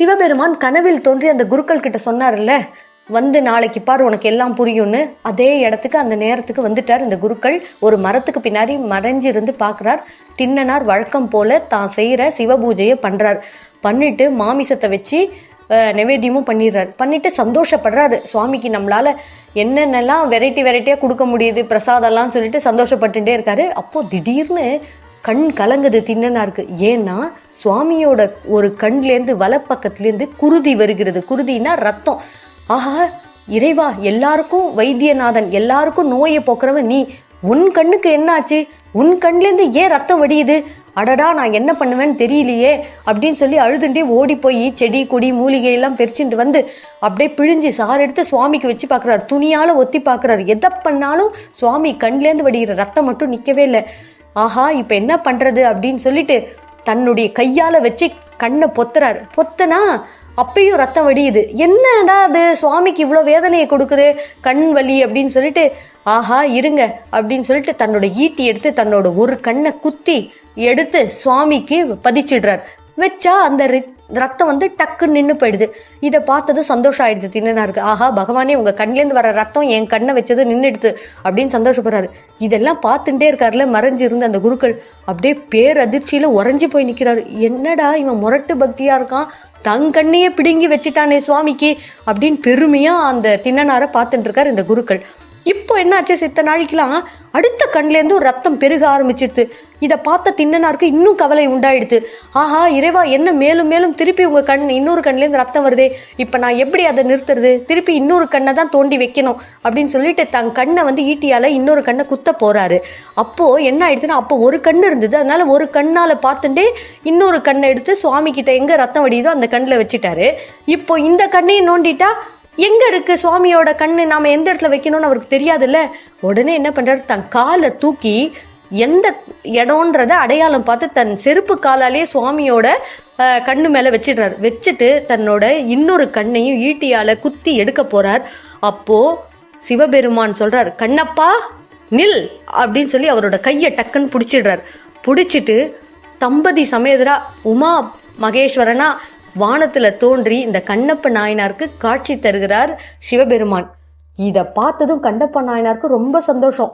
சிவபெருமான் கனவில் தோன்றி அந்த குருக்கள் கிட்ட சொன்னார்ல வந்து நாளைக்கு பார் உனக்கு எல்லாம் புரியும்னு. அதே இடத்துக்கு அந்த நேரத்துக்கு வந்துட்டார் இந்த குருக்கள். ஒரு மரத்துக்கு பின்னாடி மறைஞ்சிருந்து பார்க்குறார் தின்னனார் வழக்கம் போல தான் செய்கிற சிவபூஜையை பண்ணுறார் பண்ணிட்டு மாமிசத்தை வச்சு நைவேத்தியமும் பண்ணிடுறாரு. பண்ணிட்டு சந்தோஷப்படுறாரு. சுவாமிக்கு நம்மளால என்னென்னலாம் வெரைட்டி வெரைட்டியாக கொடுக்க முடியுது பிரசாதம்லாம் சொல்லிட்டு சந்தோஷப்பட்டுட்டே இருக்காரு. அப்போது திடீர்னு கண் கலங்குது திண்ணனாருக்கு ஏன்னா சுவாமியோட ஒரு கண்லேருந்து வலப்பக்கத்துலேருந்து குருதி வருகிறது. குருதினா ரத்தம். ஆஹா இறைவா எல்லாருக்கும் வைத்தியநாதன் எல்லாருக்கும் நோயை போக்குறவன் நீ. உன் கண்ணுக்கு என்னாச்சு? உன் கண்லேருந்து ஏன் ரத்தம் வடியுது? அடடா நான் என்ன பண்ணுவேன்னு தெரியலையே அப்படின்னு சொல்லி அழுதுண்டே ஓடி போய் செடி கொடி மூலிகையெல்லாம் பறிச்சுட்டு வந்து அப்படியே பிழிஞ்சு சாறு எடுத்து சுவாமிக்கு வச்சு பார்க்குறாரு துணியால் ஒத்தி பார்க்குறாரு எதை பண்ணாலும் சுவாமி கண்லேருந்து வடிகிற ரத்தம் மட்டும் நிற்கவே இல்லை. ஆஹா இப்போ என்ன பண்ணுறது அப்படின்னு சொல்லிட்டு தன்னுடைய கையால் வச்சு கண்ணை பொத்துறாரு. பொத்துனா அப்பயும் ரத்தம் வடியுது. என்னடா அது? சுவாமிக்கு இவ்வளோ வேதனையை கொடுக்குது கண் வலி அப்படின்னு சொல்லிட்டு ஆஹா இருங்க அப்படின்னு சொல்லிட்டு தன்னோட ஈட்டி எடுத்து தன்னோட ஒரு கண்ணை குத்தி எடுத்து சுவாமிக்கு பதிச்சிடுறார். வச்சா அந்த ரத்தம் வந்து டக்குன்னு நின்று போயிடுது. இதை பார்த்தது சந்தோஷம் ஆயிடுது தின்னனாருக்கு ஆஹா பகவானே உங்க கண்லேருந்து வர ரத்தம் என் கண்ணை வச்சது நின்றுடுது அப்படின்னு சந்தோஷப்படுறாரு. இதெல்லாம் பார்த்துட்டே இருக்காருல மறைஞ்சு இருந்த அந்த குருக்கள். அப்படியே பேரதிர்ச்சியில உறைஞ்சி போய் நிற்கிறாரு என்னடா இவன் முரட்டு பக்தியா இருக்கான்? தன் கண்ணையே பிடுங்கி வச்சுட்டானே சுவாமிக்கு அப்படின்னு பெருமையா அந்த தின்னனாரை பார்த்துட்டு இருக்கார் இந்த குருக்கள். இப்போ என்னாச்சு சித்த நாளைக்கெல்லாம் அடுத்த கண்லேருந்து ஒரு ரத்தம் பெருக ஆரம்பிச்சிடுது. இதை பார்த்த தின்னனாருக்கு இன்னும் கவலை உண்டாயிடுது. ஆஹா இறைவா என்ன மேலும் மேலும் திருப்பி உங்கள் கண் இன்னொரு கண்லேருந்து ரத்தம் வருதே. இப்போ நான் எப்படி அதை நிறுத்துறது? திருப்பி இன்னொரு கண்ணை தான் தோண்டி வைக்கணும் அப்படின்னு சொல்லிட்டு தன் கண்ணை வந்து ஈட்டியால் இன்னொரு கண்ணை குத்த போகிறாரு அப்போது என்ன ஆயிடுதுன்னா அப்போ ஒரு கண் இருந்தது. அதனால் ஒரு கண்ணால் பார்த்துட்டே இன்னொரு கண்ணை எடுத்து சுவாமி கிட்ட எங்கே ரத்தம் வடியுதோ அந்த கண்ணில் வச்சுட்டாரு. இப்போ இந்த கண்ணையும் நோண்டிட்டா எங்க இருக்கு சுவாமியோட கண்ணு? நாம எந்த இடத்துல வைக்கணும்னு அவருக்கு தெரியாதுல்ல? உடனே என்ன பண்றாரு? தன் காலை தூக்கி எந்த இடம்ன்றத அடையாளம் பார்த்து தன் செருப்பு காலாலே சுவாமியோட கண்ணு மேலே வச்சிடுறாரு. வச்சுட்டு தன்னோட இன்னொரு கண்ணையும் ஈட்டியால் குத்தி எடுக்க போறார். அப்போ சிவபெருமான் சொல்றார் கண்ணப்பா நில்! அப்படின்னு சொல்லி அவரோட கையை டக்குன்னு பிடிச்சிடுறார். பிடிச்சிட்டு தம்பதி சமேதரா உமா மகேஸ்வரனா வானத்தில் தோன்றி இந்த கண்ணப்ப நாயனாருக்கு காட்சி தருகிறார் சிவபெருமான். இதை பார்த்ததும் கண்டப்ப நாயனாருக்கு ரொம்ப சந்தோஷம்.